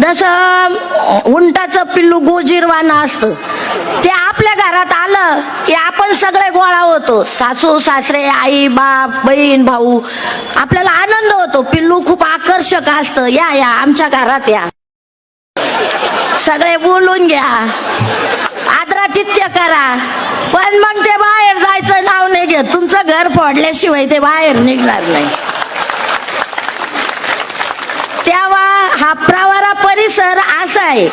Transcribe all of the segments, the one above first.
जसं उंटाचं पिल्लू गोजीरवाना असतं. ते आपल्या घरात आलं की आपण सगळे गोळा होतो. सासू सासरे आई बाप बहीण भाऊ. आपल्याला आनंद होतो. पिल्लू खूप आकर्षक असतं. या या आमच्या घरात या. सगळे बोलून घ्या. आदरातिथ्य करा. पण मग ते बाहेर जायचं नाव नाही घेत. तुमचं घर फोडल्याशिवाय ते बाहेर निघणार नाही. तेव्हा हा प्रवारा सर असा आहे.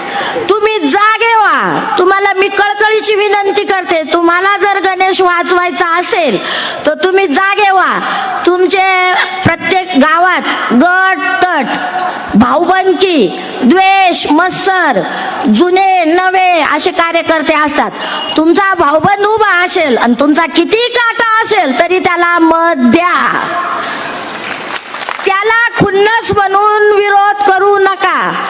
तुम्ही जागे व्हा. तुम्हाला मी कळकळीची विनंती करते. तुम्हाला जर गणेश वाचवायचा असेल तर तुम्ही जागे व्हा. तुमचे प्रत्येक गावात गट तट भाऊबंकी द्वेष मत्सर जुने नवे असे कार्यकर्ते असतात. तुमचा भाऊबंद उभा असेल आणि तुमचा किती काटा असेल तरी त्याला मत द्या. त्याला खुन्नस म्हणून विरोध करू नका.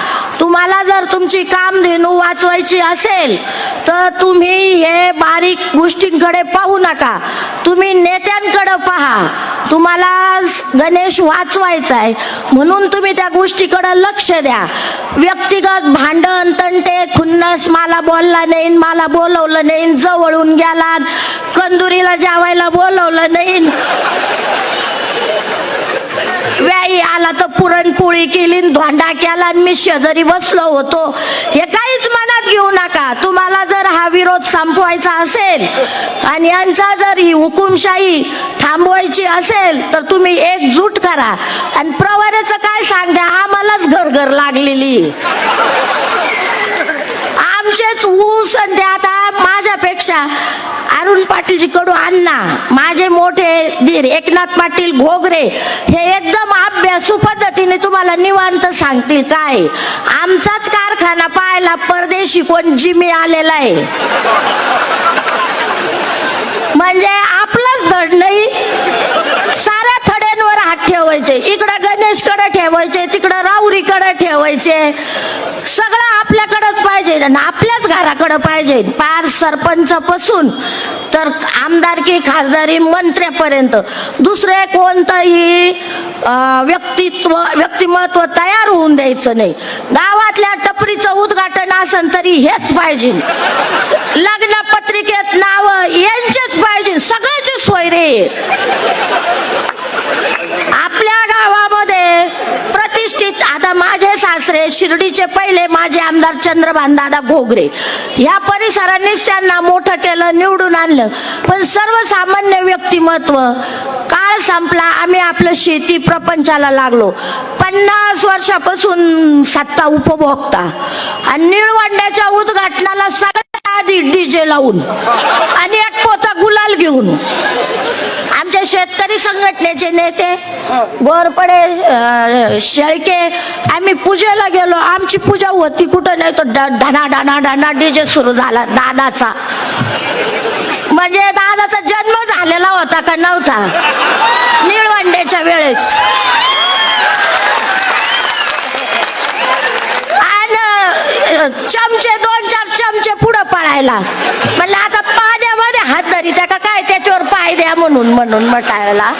कामधेनू असेल तर तुम्ही हे बारीक गोष्टींकडे पाहू नका. तुम्ही नेत्यांकडे पहा. तुम्हाला गणेश वाचवायचा आहे म्हणून तुम्ही त्या गोष्टीकडे लक्ष द्या. व्यक्तिगत भांडण तंटे खुन्नस मला बोलला नाही मला बोलवलं नाही जवळून गेला कंदुरीला जावायला बोलवलं नाही. व्याई आला तर पुरणपोळी केली धोंडा केला आणि मी शेजारी बसलो होतो. हे काहीच म्हणा करू नका. तुम्हाला जर हा विरोध संपवायचा असेल आणि यांचा जर ही हुकुमशाही थांबवायची असेल तर तुम्ही एकजूट करा. आणि प्रवाऱ्याचं काय सांगते? आम्हालाच घर घर लागलेली. आमचेच ऊस आणि ते आता माझ्यापेक्षा अरुण पाटीलजी कडू अण्णा माझे मोठे धीर एकनाथ पाटील घोगरे हे एकदम अभ्यासू पद्धतीने तुम्हाला निवांत सांगतील काय? आमचाच काय कारखाना पाहायला परदेशी कोण जिमी आलेला आहे. म्हणजे आपलंच धड नाही. साऱ्या थड्यांवर हात ठेवायचे. इकडं गणेशकडे ठेवायचे तिकडं राऊरीकडे ठेवायचे. सगळं आपल्याकडंच पाहिजे आणि आपल्याच घराकडं पाहिजे. पार सरपंच पासून तर आमदारकी खासदारी मंत्र्यापर्यंत. दुसरे कोणतंही व्यक्तित्व व्यक्तिमत्व तयार होऊन द्यायचं नाही. गाव असन तरी हेच पाहिजे. लग्न पत्रिकेत नाव यांचेच पाहिजे सगळ्याची सोय रे. आपल्या गावामध्ये प्रतिष्ठित आता माझे सासरे शिर्डीचे पहिले माझे आमदार चंद्रभान दादा घोगरे. या परिसरांनीच त्यांना मोठं केलं निवडून आणलं. पण सर्वसामान्य व्यक्तिमत्व काळ संपला आम्ही आपलं शेती प्रपंचाला लागलो. पन्नास वर्षापासून सत्ता उपभोगता आणि निळवंड्याच्या उद्घाटनाला सगळ्यात आधी डीजे लावून आणि एक पोता गुलाल घेऊन आमच्या शेतकरी संघटनेचे नेते गोरपडे शेळके आम्ही पूजेला गेलो. आमची पूजा होती कुठं नाही तो ड- ढना ढना डीजे सुरू झाला दादाचा. म्हणजे दादाचा जन्म झालेला होता का नव्हता? निळवंड्याच्या वेळेस. पुढं म्हणलं आता पाण्यामध्ये हात धरी त्या का काय त्याच्यावर पाय द्या म्हणून म्हणून मटायला.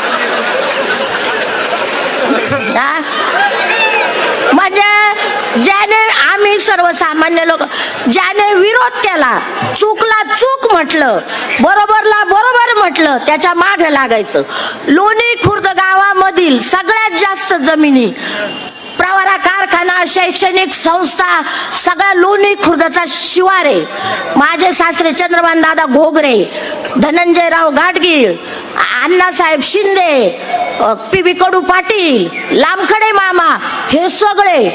म्हणजे ज्याने आम्ही सर्वसामान्य लोक ज्याने विरोध केला चुकला चूक म्हटलं बरोबरला बरोबर म्हटलं त्याच्यामागे लागायचं. लोणी खुर्द गावामधील सगळ्यात जास्त जमिनी प्रवारा कारखाना शैक्षणिक संस्था सगळ्या लोणी खुर्दचा शिवार. आहे माझे सासरे चंद्रमान दादा घोगरे धनंजयराव गाडगीळ अण्णासाहेब शिंदे पी बी कडू पाटील लामखडे मामा हे सगळे.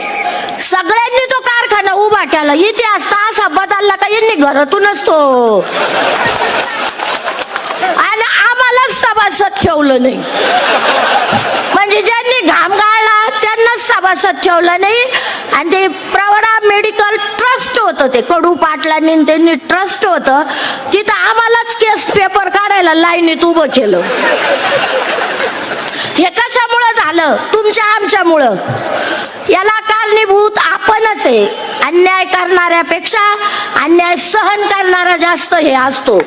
सगळ्यांनी तो कारखाना उभा केला. इतिहास तर असा बदलला का यांनी घरातूनच तो. आणि आम्हालाच सभासद ठेवलं नाही. म्हणजे ज्यांनी विश्वासात ठेवला नाही. आणि ते प्रवडा मेडिकल ट्रस्ट होतं ते. कडू पाटलांनी त्यांनी ट्रस्ट होतं. तिथं आम्हालाच केस पेपर काढायला लाईनीत उभं केलं. हे कशामुळं झालं? तुमच्या आमच्यामुळं. याला कारणीभूत आपणच आहे. अन्याय करणाऱ्यापेक्षा अन्याय सहन करणारा जास्त हे असतो.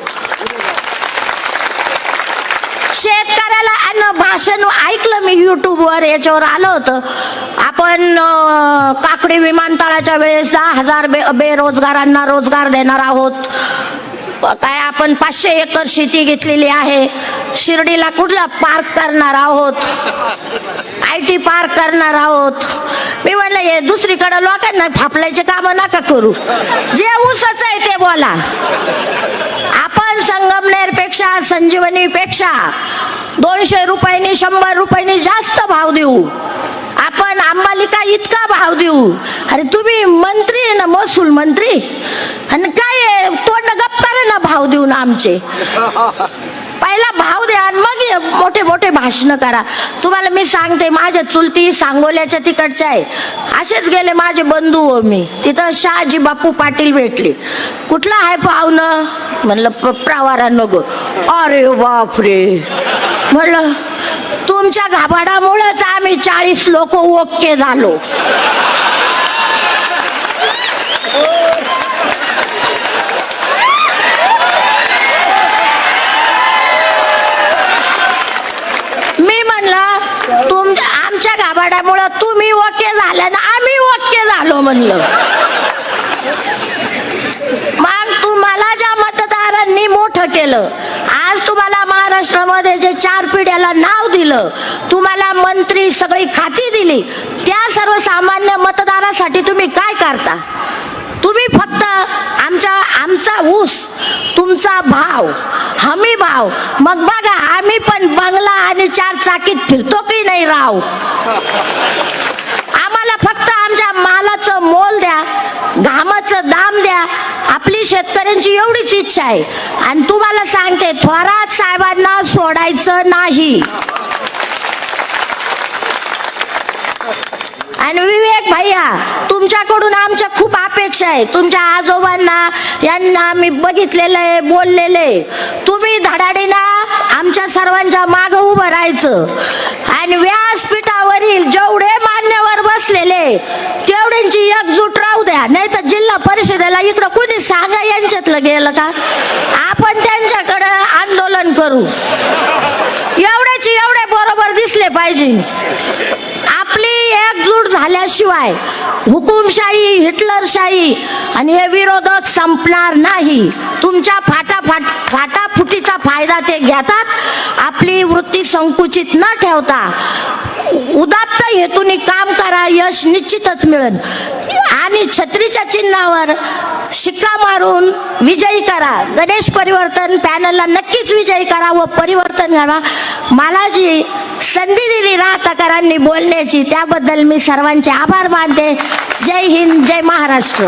शेतकऱ्याला अन्न भाषण ऐकलं मी युट्यूबवर याच्यावर आलं होतं. आपण काकडी विमानतळाच्या वेळेस दहा हजार बे बेरोजगारांना रोजगार देणार आहोत. काय आपण पाचशे एकर शेती घेतलेली आहे. शिर्डीला कुठला पार्क करणार आहोत? आय टी पार्क करणार आहोत. मी म्हणलं हे दुसरीकडे लोकांना फापलायचे काम नका करू. जे उसच आहे ते बोला. पेक्षा संजीवनी पेक्षा दोनशे रुपयांनी शंभर रुपयांनी जास्त भाव देऊ. आपण आंबालिका इतका भाव देऊ. अरे तुम्ही मंत्री आहे ना महसूल मंत्री? आणि काय आहे, तोंड गप्पारे ना भाव देऊन आमचे. पहिला भाव द्या आणि मग मोठे मोठे भाषण करा. तुम्हाला मी सांगते माझ्या चुलती सांगोल्याच्या तिकडच्या आहे. असेच गेले माझे बंधू हो मी. तिथं शहाजी बापू पाटील भेटले. कुठलं आहे पाहुणं? म्हणलं प- प्रवारा नको. अरे बापरे. म्हणलं तुमच्या घाबाडामुळेच आम्ही चाळीस लोक ओके झालो मी म्हणलं तुम आमच्या गाभाड्यामुळं तुम्ही ओके झाल्या ना आम्ही ओके झालो म्हणलं. मग तुम्हाला ज्या मतदारांनी मोठं केलं आज तुम्हाला महाराष्ट्रामध्ये जे चार पिढ्याला नाव दिलं तुम्हाला मंत्री सगळी खाती दिली त्या सर्वसामान्य मतदारासाठी तुम्ही काय करता? तुम्ही फक्त आमच्या आमचा ऊस तुमचा भाव हमी भाव मग बघा आम्ही पण बंगला आणि चार चाकीत फिरतो की नाही राव? फक्त आमच्या मालाचं मोल द्या घामाचं दाम द्या. आपली शेतकऱ्यांची एवढीच इच्छा आहे. आणि तुम्हाला सांगते थोरात साहेबांना सोडायचं नाही. आणि विवेक भैया तुमच्याकडून आमच्या खूप अपेक्षा आहे. तुमच्या आजोबांना यांना मी बघितलेलं आहे बोललेलं आहे. तुम्ही धडाडीना आमच्या सर्वांच्या माग उभं राहायचं. आणि व्यासपीठावरील जेवढे तेवढ्यांची एकजूट राहू द्या. नाही तर जिल्हा परिषदेला इकडं कुणी सांगा यांच्यातलं गेलं का? आपण त्यांच्याकडं आंदोलन करू. एवढ्याची एवढे बरोबर दिसले पाहिजे. झाल्याशिवाय हुकुमशाही हिटलरशाही आणि हे विरोधक संपणार नाही. तुमच्या फाटाफाट फाटाफुटीचा फायदा ते घेतात. आपली वृत्ती संकुचित न ठेवता उदात्त हेतूने काम करा यश निश्चितच मिळेल. आणि छत्रीच्या चिन्हावर शिक्का मारून विजयी करा. गणेश परिवर्तन पॅनलला नक्कीच विजयी करा व परिवर्तन करा मला जी संधी दिली राहतकरांनी बोलण्याची. त्याबद्दल मी सर्वांचे आभार मानते. जय हिंद जय महाराष्ट्र.